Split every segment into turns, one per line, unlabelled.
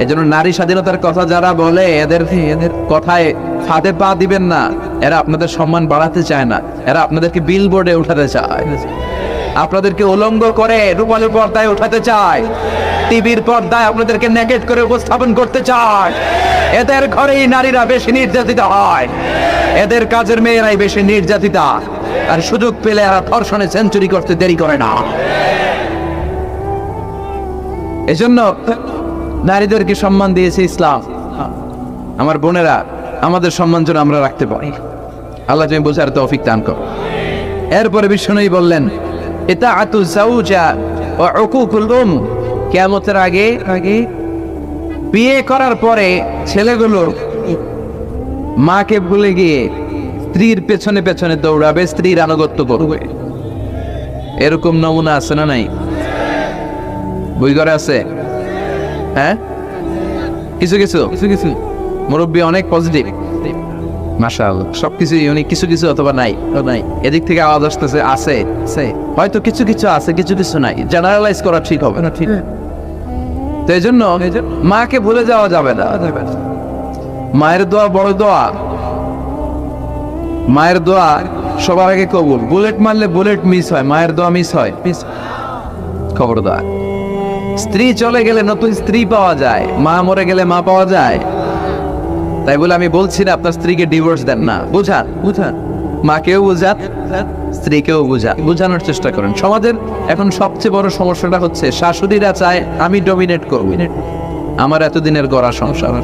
এজন্য নারী স্বাধীনতার কথা যারা বলে, এদের এদের কথায় ফাঁদে পা দিবেন না। এরা আপনাদের সম্মান বাড়াতে চায় না। এরা আপনাদেরকে বিল বোর্ডে উঠাতে চায়। আপনাদেরকে উলঙ্গ করে রূপালী পর্দায় উঠাতে চায়। টিভির পর্দায় আপনাদেরকে নেগেট করে উপস্থাপন করতে চায়। এদের ঘরেই নারীরা বেশি নির্যাতিত হয়। এদের কাজের মেয়েরাই বেশি নির্যাতিতা। আর সুযোগ পেলে এরা ধর্ষণে সেঞ্চুরি করতে দেরি করে না। এজন্য নারীদেরকে সম্মান দিয়েছে ইসলাম। আমার বোনেরা, আমাদের সম্মান যেন আমরা রাখতে পারি। আল্লাহ তুমি বোঝার তৌফিক দান কর। এরপরে বিষ্ণুই বললেন এটা আতু জাউজা ও উকুকুল উম। কিয়ামতের আগে আগে, বিয়ে করার পরে ছেলেগুলো মাকে ভুলে গিয়ে স্ত্রীর পেছনে পেছনে দৌড়াবে, স্ত্রীর আনুগত্য করবে। এরকম নমুনা আছে না নাই? বই ঘরে আছে? হ্যাঁ? কিছু কিছু। কিছু কিছু। মুরব্বী অনেক পজিটিভ মাশাল সবকিছু ইউনিক কিছু কিছু অথবা নাই। নাই। এদিক থেকে আওয়াজ আসতেছে আছে। আছে। হয়তো কিছু কিছু আছে কিছু কিছু নাই। জেনারেলাইজ করা ঠিক হবে না। ঠিক। তো এই জন্য মাকে ভুলে যাওয়া যাবে না। মায়ের দোয়া বড় দোয়া। মায়ের দোয়া সবার আগে কবুল। বুলেট মারলে বুলেট মিস হয়। মায়ের দোয়া মিস হয়। মিস খবরদার। স্ত্রী চলে গেলে নতুন স্ত্রী পাওয়া যায়, মা মরে গেলে মা পাওয়া যায়। তাই বলে আমি বলছি না, আপনার স্ত্রীকে ডিভোর্স দেন না। বুঝান? বুঝান? মাকেও বুঝান, স্ত্রীকেও বুঝান। বুঝানোর চেষ্টা করেন। সমাজের এখন সবচেয়ে বড় সমস্যাটা হচ্ছে, শাশুড়িরা চায় আমি ডমিনেট করব। আমার এতদিনের গড়া সংসার।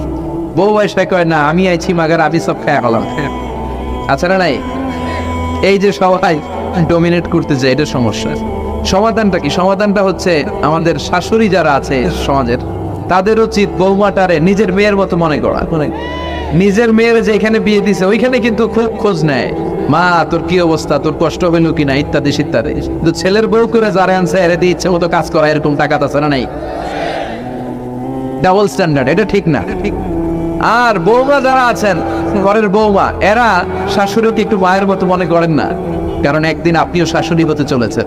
বউ এসে কয়, না, আমি আইছি মাগার, আমি সব খেয়ে হলাম আচ্ছা না নাই? এই যে সবাই ডমিনেট করতে যায় এটা সমস্যা। সমাধানটা কি? সমাধানটা হচ্ছে আমাদের শাশুড়ি যারা আছে সমাজের তাদের উচিত বৌমাটারে নিজের মেয়ের মতো মনে করা। নিজের মেয়ের যে এখানে বিয়ে দিছে ওইখানে কিন্তু খুব খোঁজ নেয়। মা তোর কি অবস্থা? তোর কষ্ট হইল কিনা ইত্যাদি ইত্যাদি কিন্তু ছেলের বউ করে যারা আনছে এর দিয়ে ইচ্ছে মতো কাজ করা এরকম টাকা আছে না নাই? ডাবল স্ট্যান্ডার্ড এটা ঠিক না। আর বৌমা যারা আছেন ঘরের বৌমা এরা শাশুড়িকে একটু মায়ের মতো মনে করেন না। কারণ একদিন আপনিও শাশুড়ি হতে চলেছেন।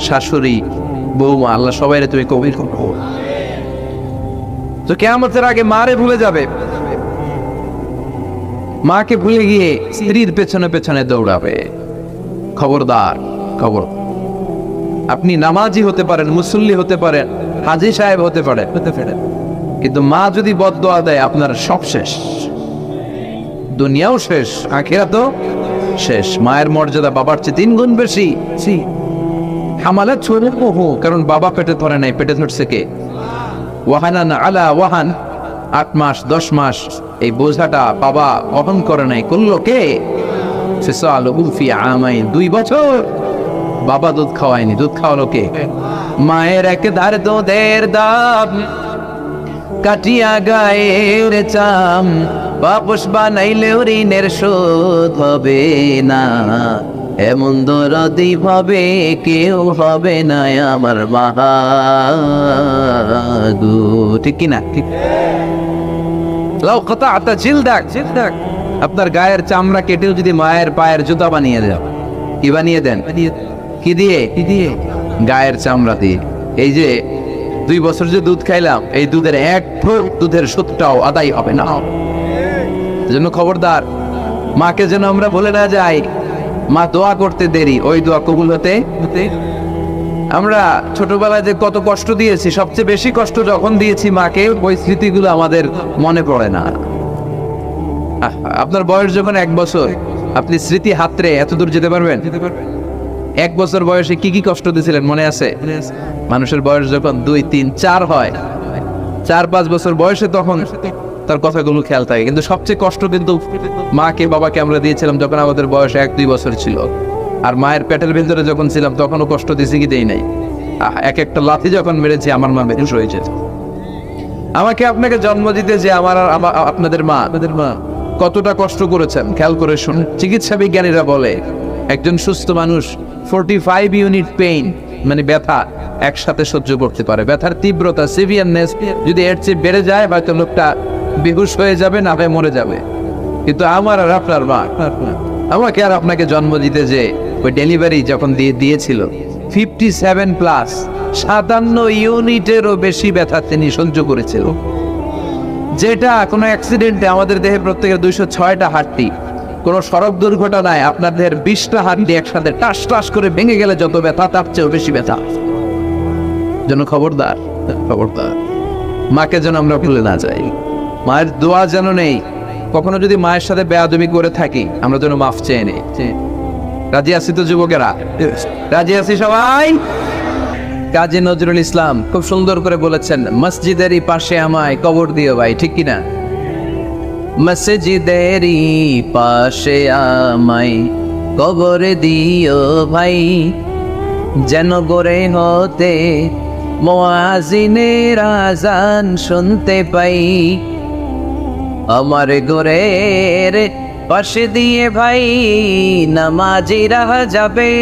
শাশুড়ি বৌমা আল্লাহ সবাই তুমি কবির করো। তো কেমতের আগে মারে ভুলে যাবে। মাকে ভুলে গিয়ে স্ত্রীর পেছনে পেছনে দৌড়াবে। খবরদার খবর। আপনি নামাজি হতে পারেন মুসল্লি হতে পারেন হাজি সাহেব হতে পারেন। হতে পারেন। কিন্তু মা যদি বদদোয়া দেয় আপনার সব শেষ। দুনিয়াও শেষ আখেরা তো শেষ। মায়ের মর্যাদা বাবার চেয়ে তিন গুণ বেশি হামালা ছুঁড়ে ওহো কারণ বাবা পেটে ধরে নাই, পেটে ধরছে কে? ওয়াহানা না আলা ওয়াহান, আট মাস, দশ মাস, এই বোঝাটা বাবা বহন করে নাই, করল কে? দুই বছর বাবা দুধ খাওয়ায়নি, দুধ খাওয়ালো কে? মায়ের এক ধার দুধের দাম, কাটিয়া গায়ের চাম, বাপস বানাইলেও ঋণের শোধ হবে না। এমন দরদি ভাবে কেউ হবে না আমার মাহাগু ঠিক কিনা? ঠিক। লাউ কথা আতা ঝিল দেখ ঝিল দেখ। আপনার গায়ের চামড়া কেটেও যদি মায়ের পায়ের জুতা বানিয়ে দেন কি বানিয়ে দেন? কি দিয়ে? কি দিয়ে? গায়ের চামড়া দিয়ে। এই যে দুই বছর যে দুধ খাইলাম এই দুধের এক ঠোক দুধের সুদটাও আদায় হবে না। জন্য খবরদার মাকে যেন আমরা বলে না যাই মা দোয়া করতে দেরি। ওই দোয়া কবুল হতে? আমরা ছোটবেলায় যে কত কষ্ট দিয়েছি সবচেয়ে বেশি কষ্ট যখন দিয়েছি মাকে ওই স্মৃতিগুলো আমাদের মনে পড়ে না। আপনার বয়স যখন এক বছর আপনি স্মৃতি হাতরে এত দূর যেতে পারবেন? এক বছর বয়সে কি কি কষ্ট দিয়েছিলেন মনে আছে। মানুষের বয়স যখন দুই তিন চার হয় চার পাঁচ বছর বয়সে তখন তার কথাগুলো খেয়াল থাকে। কিন্তু সবচেয়ে কষ্ট কিন্তু মাকে, বাবাকে আমরা দিয়েছিলাম যখন আমাদের বয়স এক, দুই বছর ছিল। আর মায়ের পেটের ভেতরে যখন ছিলাম, তখনও কষ্ট দিয়েছি কি দেই নাই। এক একটা লাথি যখন মেরেছি, আমার মা বেহুশ হয়েছে আমাকে আপনাকে জন্ম দিতে যে আমার আপনাদের মা আপনাদের মা, কতটা কষ্ট করেছেন, খেয়াল করে শুনুন। চিকিৎসা বিজ্ঞানীরা বলে, একজন সুস্থ মানুষ ফোরটি ফাইভ ইউনিট পেইন মানে ব্যথা একসাথে সহ্য করতে পারে। ব্যথার তীব্রতা সিভিয়ারনেস যদি এর চেয়ে বেড়ে যায়, হয়তো লোকটা বেহুশ হয়ে যাবে, না হয় মরে যাবে। কিন্তু আমার আর আপনার মা আমাকে আর আপনাকে জন্ম দিতে যে ওই ডেলিভারি যখন দিয়ে দিয়েছিল ফিফটি সেভেন প্লাস সাতান্ন ইউনিটেরও বেশি ব্যথা তিনি সহ্য করেছিল। যেটা কোনো অ্যাক্সিডেন্টে আমাদের দেহে প্রত্যেকের দুইশো ছয়টা হাড্ডি কোনো সড়ক দুর্ঘটনায় আপনার দেহের বিশটা হাড্ডি একসাথে টাস টাস করে ভেঙে গেলে যত ব্যথা, তার চেয়েও বেশি ব্যথা। যেন খবরদার খবরদার। মাকে যেন আমরা ভুলে না যাই। মায়ের দোয়া যেন নেই। কখনো যদি মায়ের সাথে বেয়াদবি করে থাকি, আমরা যেন মাফ চেয়ে নেই। রাজি আছি তো যুবকেরা? রাজি আছি সবাই? কাজী নজরুল ইসলাম খুব সুন্দর করে বলেছেন মসজিদেরই পাশে আমায় কবর দিও ভাই, ঠিক কিনা? মসজিদেরই পাশে আমায় কবর দিও ভাই। যেন গড়ে হতে মোয়াজিনের আজান শুনতে পাই। আমার গোরের পাশে দিয়ে ভাই নামাজিরা যাবে।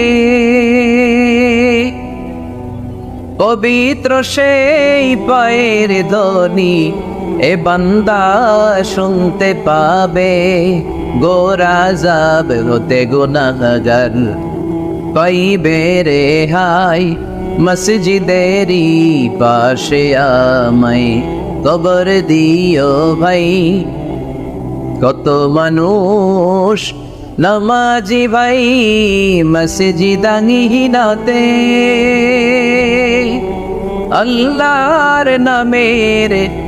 পবিত্র সেই পায়ের ধ্বনি এ বান্দা শুনতে পাবে, গোরা যাব হতে গুনাহগার। পাইবে রে হাই, মসজিদেরই পাশে আমায় কবর দিও ভাই। কত মানুষ নামাজি ভাই মসজিদানিহীনতে আল্লাহর নামের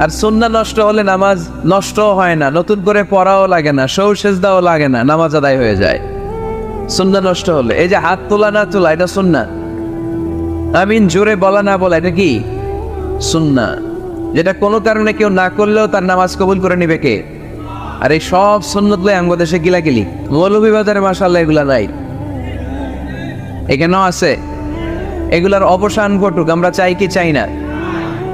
আর সুন্না নষ্ট হলে নামাজ নষ্টও হয় না, নতুন করে পড়াও লাগে না সৌ সেজদাও লাগে না, নামাজ আদায় হয়ে যায়। সুন্না নষ্ট হলে, এই যে হাত তোলা না তোলা, এটা সুন্না? আমিন, জোরে বলা না বলা, এটা কি? সুন্না। যেটা কোনো কারণে কেউ না করলেও তার নামাজ কবুল করে নিবে কে? আর এই সব সুন্নত লয় আঙ্গদেশে গিলাগিলি। মৌলভীবাজারে মাসাল্লাহ এগুলা নাই। এখানেও আছে। এগুলার অবসান ঘটুক, আমরা চাই কি, চাই না।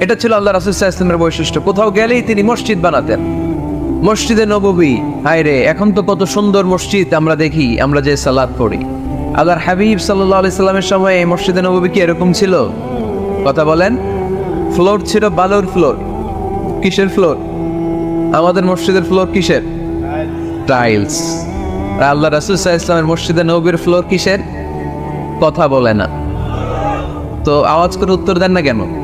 এটা ছিল আল্লাহ রাসুল সাহ ইসলামের বৈশিষ্ট্য। কোথাও গেলেই তিনি মসজিদ বানাতেন। মসজিদে নববী হায় রে এখন তো কত সুন্দর মসজিদ আমরা দেখি, আমরা যে সালাদ পড়ি। আল্লাহর হাবিব সাল্লাহ সাল্লামের সময় এই মসজিদে নববী কি এরকম ছিল? কথা বলেন। ফ্লোর ছিল বালুর ফ্লোর। কিসের ফ্লোর? আমাদের মসজিদের ফ্লোর কিসের? টাইলস। আল্লাহ রাসুল ইসলামের মসজিদে নবীর ফ্লোর কিসের? কথা বলে না। তো আওয়াজ করে উত্তর দেন না কেন?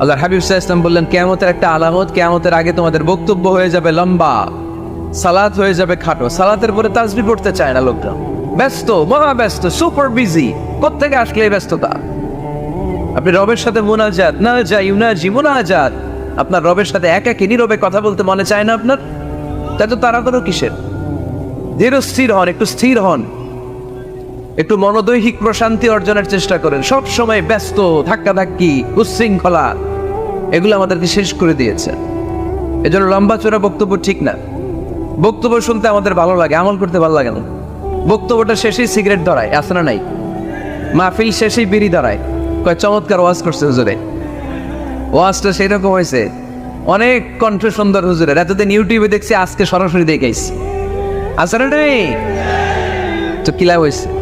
আল্লাহর হাবিব সাহা ইসলাম বললেন, কেয়ামতের একটা আলামত, কেয়ামতের আগে তোমাদের বক্তব্য হয়ে যাবে লম্বা, সালাত হয়ে যাবে খাটো। সালাতের পরে তাজবি পড়তে চায় না লোকজন ব্যস্ত, মহা ব্যস্ত সুপার বিজি কোথেকে আসলে এই ব্যস্ততা? আপনি রবের সাথে মোনাজাত, না যাই ইউনাজি মোনাজাত। আপনার রবের সাথে এক একাকি নীরবে কথা বলতে মনে চায় না আপনার? তাই তো তারা কোনো কিসের? ধীর স্থির হন, একটু স্থির হন। একটু মনোদৈহিক প্রশান্তি অর্জনের চেষ্টা করেন। সব সময় ব্যস্ত ধাক্কা ধাক্কি উচ্ছৃঙ্খলা, এগুলো আমাদেরকে শেষ করে দিয়েছে। এজন্য লম্বা চোরা বক্তব্য ঠিক না। বক্তব্য শুনতে আমাদের ভালো লাগে, আমল করতে ভালো লাগে না। বক্তব্যটা শেষেই সিগারেট ধরায়, আছে না নাই? মাহফিল শেষেই বিড়ি ধরায়। কয় চমৎকার ওয়াজ করছে হুজুরে। ওয়াজটা সেরকম হয়েছে। অনেক কণ্ঠ সুন্দর হুজুরের। এতদিন ইউটিউবে দেখছি, আজকে সরাসরি দেখেছি না নাই? তো কি লাভ হয়েছে?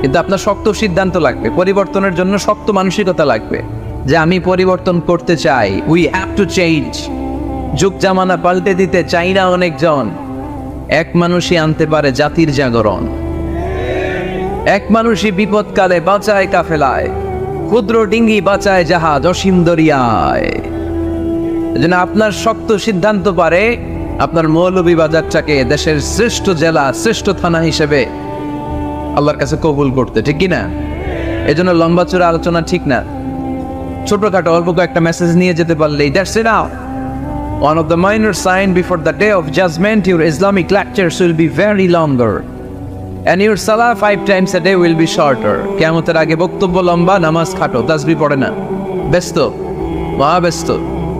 কিন্তু আপনার শক্ত সিদ্ধান্ত লাগবে। পরিবর্তনের জন্য শক্ত মানসিকতা লাগবে। যে আমি পরিবর্তন করতে চাই। উই হ্যাভ টু চেঞ্জ যুগ জামানা পাল্টে দিতে চাই না অনেকজন। এক মানুষই আনতে পারে জাতির জাগরণ। এক মানুষই বিপদকালে বাঁচায় কাফেলায়। ক্ষুদ্র ডিঙ্গি বাঁচায় জাহাজ অসীম দরিয়ায়। আপনার শক্ত সিদ্ধান্ত পারে। আপনার মৌলভী বাজারটাকে দেশের শ্রেষ্ঠ জেলা, শ্রেষ্ঠ থানা হিসেবে আল্লাহর কাছে কবুল করতে ঠিক কি না এজন্য লম্বা চূড়া আলোচনা ঠিক না। ছোটখাটো অল্প কয়েকটা মেসেজ নিয়ে যেতে পারলেই that's it now One of the minor sign before the day of judgment, your Islamic lectures will be very longer. And your salah five times a day will be shorter. কেমতের আগে বক্তব্য লম্বা নামাজ খাটো তাসবি পড়ে না। ব্যস্ত মহাব্যস্ত।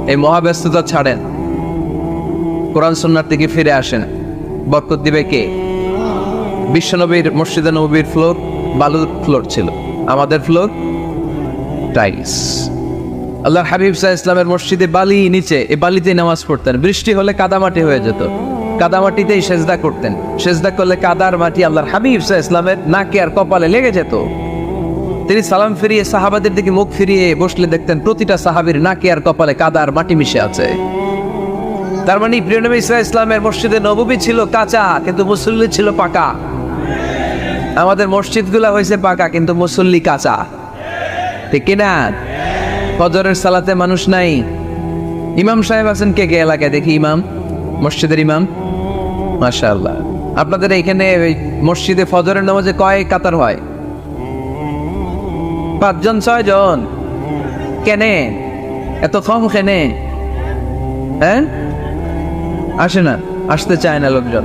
এই মহাব্যস্ততা ছাড়েন। কোরআন সন্ন্যার দিকে ফিরে আসেন। বরকত দিবে কে? বিশ্বনবীর মসজিদে নবীর ফ্লোর বালুর ফ্লোর ছিল। আমাদের ফ্লোর টাইলস আল্লাহ হাবিব সাহা ইসলামের মসজিদে বালি নিচে, এই বালিতেই নামাজ পড়তেন। বৃষ্টি হলে কাদামাটি হয়ে যেত। কাদামাটিতেই সেজদা করতেন। সেজদা করলে কাদার মাটি আল্লাহর হাবিব সাহা ইসলামের নাকে আর কপালে লেগে যেত। তিনি সালাম ফিরিয়ে সাহাবাদের দিকে মুখ ফিরিয়ে বসলে দেখতেন প্রতিটা সাহাবীর নাকে আর কপালে কাদার মাটি মিশে আছে। তার মানে প্রিয় নবী ইসলামের মসজিদে নববী ছিল কাঁচা, কিন্তু মুসল্লি ছিল পাকা। আমাদের মসজিদগুলো হয়েছে পাকা, কিন্তু মুসল্লি কাঁচা। ঠিক কিনা? ফজরের সালাতে মানুষ নাই। ইমাম সাহেব আছেন কে কে এলাকায়? দেখি ইমাম, মসজিদের ইমাম। মাশাআল্লাহ। আপনাদের এখানে মসজিদে ফজরের নামাজে কয় কাতার হয়? পাঁচজন, ছয়জন? কেনে? এত কম কেনে? হ্যাঁ? আসে না, আসতে চায় না লোকজন।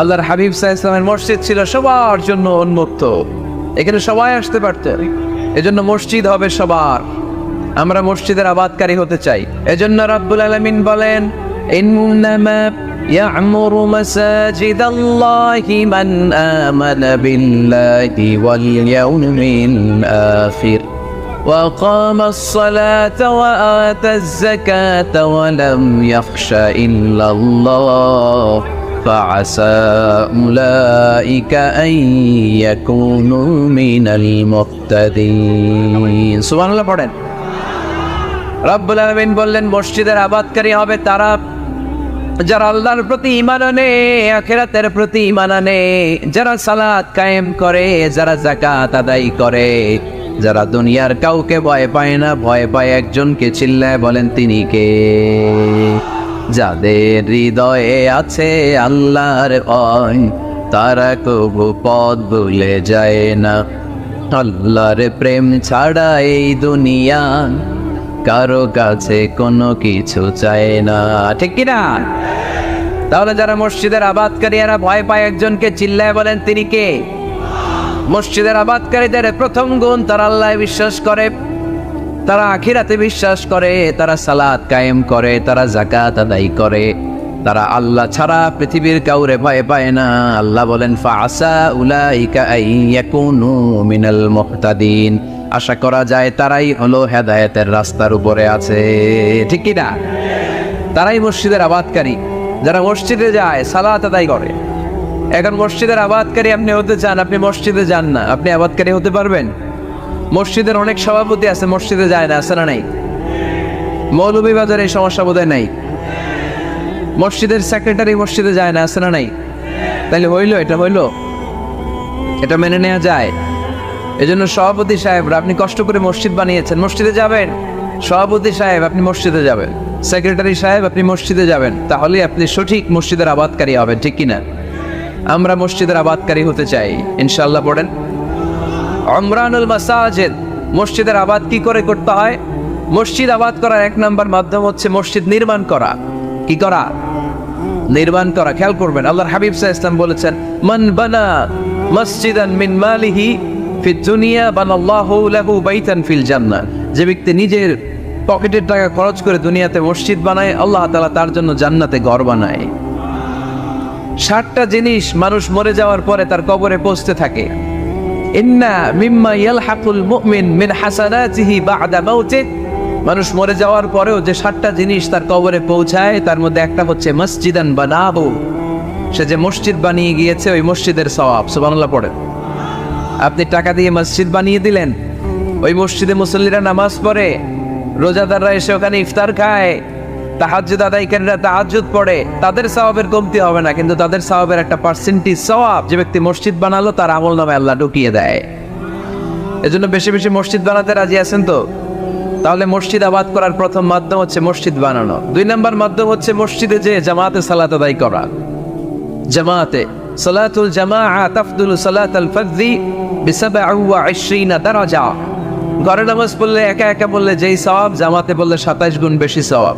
আল্লাহর হাবিব সাহা ইসলামের মসজিদ ছিল সবার জন্য উন্মুক্ত এখানে সবাই আসতে পারত এজন্য মসজিদ হবে সবার আমরা মসজিদের আবাদকারী হতে চাই এজন্য রাব্বুল আলামিন বলেন ইন্নামা يعمر مساجد الله من آمن بالله واليوم الآخر وقام الصلاة وآتى الزكاة ولم يخش إلا الله فعسى أولئك أن يكونوا من المهتدين سبحان الله পড়েন রব্বুল আলামিন বললেন মসজিদের আবাদকারী হবে তারা যারা আল্লাহর প্রতি ইমান আনে আখেরাতের প্রতি ইমান আনে যারা সালাত কায়েম করে যারা জাকাত আদায় করে যারা দুনিয়ার কাউকে ভয় পায় না ভয় পায় একজনকে চিল্লায় বলেন তিনি কে যাদের হৃদয়ে আছে আল্লাহর ভয়, তারা কবু পদ ভুলে যায় না। আল্লাহর প্রেম ছাড়া এই দুনিয়া কারও কাছে কোনো কিছু চায় না। ঠিক কিনা? তাহলে যারা মসজিদের আবাদকারী, এরা ভয় পায় একজনকে চিল্লায় বলেন তিনি কে? মসজিদের আবাদকারীদের প্রথম গুণ তারা আল্লাহ বিশ্বাস করে। তারা আখিরাতে বিশ্বাস করে, তারা সালাত কায়েম করে, তারা জাকাত আদায় করে। তারা আল্লাহ ছাড়া পৃথিবীর কাউরে ভয় পায় না। আল্লাহ বলেন ফাসা মিনাল মুহতাদিন। আশা করা যায়, তারাই হলো হেদায়েতের রাস্তার উপরে আছে। ঠিক কি না? তারাই মসজিদের আবাদকারী। যারা মসজিদে যায়, সালাত আদায় করে। এখন মসজিদের আবাদকারী আপনি হতে চান, আপনি মসজিদে যান না। আপনি আবাদকারী হতে পারবেন? মসজিদের অনেক সভাপতি আছে, মসজিদে যায় না, আছে না নাই? মৌলভীবাজার এই সমস্যা বোধহয় নাই। মসজিদের সেক্রেটারি মসজিদে যায় না, আছে না নাই? তাহলে হইল, এটা হইল? এটা মেনে নেওয়া যায়। এজন্য সভাপতি সাহেবরা, আপনি কষ্ট করে মসজিদ বানিয়েছেন, মসজিদে যাবেন? সভাপতি সাহেব, আপনি মসজিদে যাবেন। সেক্রেটারি সাহেব, আপনি মসজিদে যাবেন। তাহলে আপনি সঠিক মসজিদের আবাদকারী হবেন, ঠিক কিনা? আমরা মসজিদের আবাদকারী হতে চাই। ইনশাল্লাহ পড়েন। অমরানুল মাসাজেদ। মসজিদের আবাদ কি করে করতে হয়? মসজিদ আবাদ করার এক নাম্বার মাধ্যম হচ্ছে মসজিদ নির্মাণ করা। কি করা? নির্মাণ করা। খেয়াল করবেন, আল্লাহর হাবিব সাহ ইসলাম বলেছেন, মান বানা মসজিদান মিন মালিহি ফি দুনিয়া লাহু বাইতান ফিল জান্নাহ। যে ব্যক্তি নিজের পকেটের টাকা খরচ করে দুনিয়াতে মসজিদ বানায়, আল্লাহ তাআলা তার জন্য জান্নাতে ঘর বানায়। ষাটটা জিনিস মানুষ মরে যাওয়ার পরে তার কবরে পৌঁছতে থাকে। ইন্না মিম্মা ইয়ালহাকুল মুমিন মিন হাসানাতিহি বা'দা মাউতিহি। মানুষ মরে যাওয়ার পরেও যে সাতটা জিনিস তার কবরে পৌঁছায়, তার মধ্যে একটা হচ্ছে মসজিদান বানাবো। সে যে মসজিদ বানিয়ে গিয়েছে, ওই মসজিদের সওয়াব, সুবহানাল্লাহ পড়েন। আপনি টাকা দিয়ে মসজিদ বানিয়ে দিলেন, ওই মসজিদে মুসল্লিরা নামাজ পড়ে, রোজাদাররা এসে ওখানে ইফতার খায় তাহাজ্জুদ আদায়কারীরা তাহাজ্জুদ পড়ে, তাদের সওয়াবের কমতি হবে না, কিন্তু তাদের সওয়াবের একটা পার্সেন্টেজ সওয়াব যে ব্যক্তি মসজিদ বানালো, তার আমল নামে আল্লাহ ঢুকিয়ে দেয়। এজন্য বেশি বেশি মসজিদ বানাতে রাজি আছেন তো? তাহলে মসজিদ আবাদ করার প্রথম মাধ্যম হচ্ছে মসজিদ বানানো। দুই নাম্বার মাধ্যম হচ্ছে মসজিদে যে জামাতে সালাত আদায় করা। জামাতে, সালাতুল জামাআ তাফদুল সালাতাল ফাজরি বিসাবআ ওয়া 20 দারাজা। ঘরে নামাজ পড়লে একা একা বললে যেই সওয়াব, জামাতে বললে 27 গুণ বেশি সওয়াব।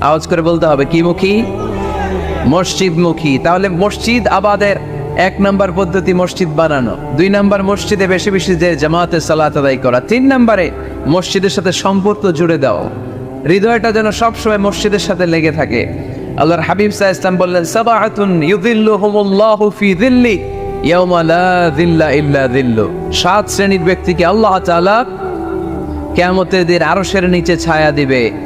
আওয়াজ করে বলতে হবে, কি মুখী? মসজিদ মুখী তাহলে মসজিদ আবাদের এক নম্বর পদ্ধতি মসজিদ বানানো। দুই নম্বর মসজিদে বেশি বেশি যে জামাতে সালাত আদায় করা। তিন নম্বরে মসজিদের সাথে সম্পর্ক জুড়ে দাও। হৃদয়টা যেন সবসময় মসজিদের সাথে লেগে থাকে। আল্লাহর হাবিব সাহা ইসলাম বললেন সাবাহাতুন ইউদিল্লুহুমুল্লাহু ফি দিল্লি ইয়াউমা লা দিল্লা ইল্লা দিল্লু সাত শ্রেণির ব্যক্তিকে আল্লাহ তাআলা কেয়ামতের দিন আরশের নিচে ছায়া দিবে।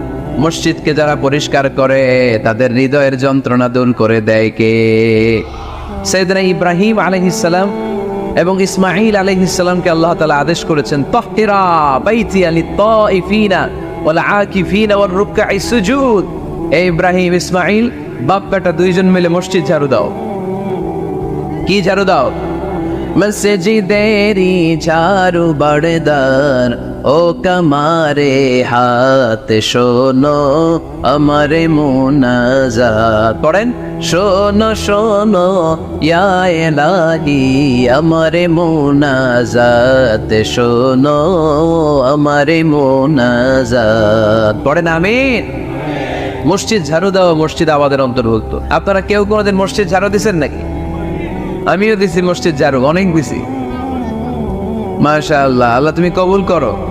মসজিদকে যারা পরিষ্কার করে, তাদের হৃদয়ের যন্ত্রণা দূর করে দেয় কে? সৈয়দনা ইব্রাহিম আলহিসাল্লাম এবং ইসমাইল আলহিসাল্লামকে আল্লাহ তালা আদেশ করেছেন তহরা বাইতি আলি তাইফিনা ওয়াল আকিফিনা ওয়াল রুকআই সুজুদ। এই ইব্রাহিম ইসমাইল বাপ বেটা দুইজন মিলে মসজিদ ঝাড়ু দাও। কি ঝাড়ু দাও? মসজিদেরি ঝাড়ু বড়দার ও কমারে হাত শোনো, আমারে মুনাজাত। পড়েন? শোনো শোনো ইয়া এলাহি, আমারে মুনাজাত শোনো, আমারে মুনাজাত। পড়েন আমিন? মসজিদ ঝাড়ু দেওয়া মসজিদ আমাদের অন্তর্ভুক্ত। আপনারা কেউ কোনোদিন মসজিদ ঝাড়ু দিছেন নাকি? আমিও দিছি মসজিদ ঝাড়ু, অনেক দিছি। মাশা আল্লাহ আল্লাহ তুমি কবুল করো।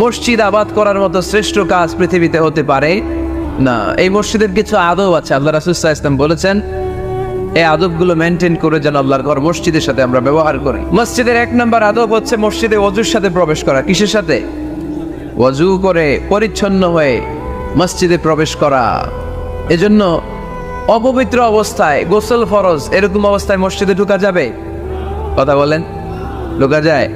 মসজিদ আবাদ করার মতো শ্রেষ্ঠ কাজ পৃথিবীতে হতে পারে না। এই মসজিদের কিছু আদব আছে, আল্লাহ রাসুল্লাহ ইসলাম বলেছেন, এই আদবগুলো মেনটেন করে যেন আল্লাহর ঘর মসজিদের সাথে আমরা ব্যবহার করি। মসজিদের এক নম্বর আদব হচ্ছে মসজিদে অজুর সাথে প্রবেশ করা। কিসের সাথে? ওয়াজু করে পরিচ্ছন্ন হয়ে মসজিদে প্রবেশ করা। এজন্য অপবিত্র অবস্থায় গোসল ফরজ, এরকম অবস্থায় মসজিদে ঢুকা যাবে? কথা বলেন, ঢুকা যায়।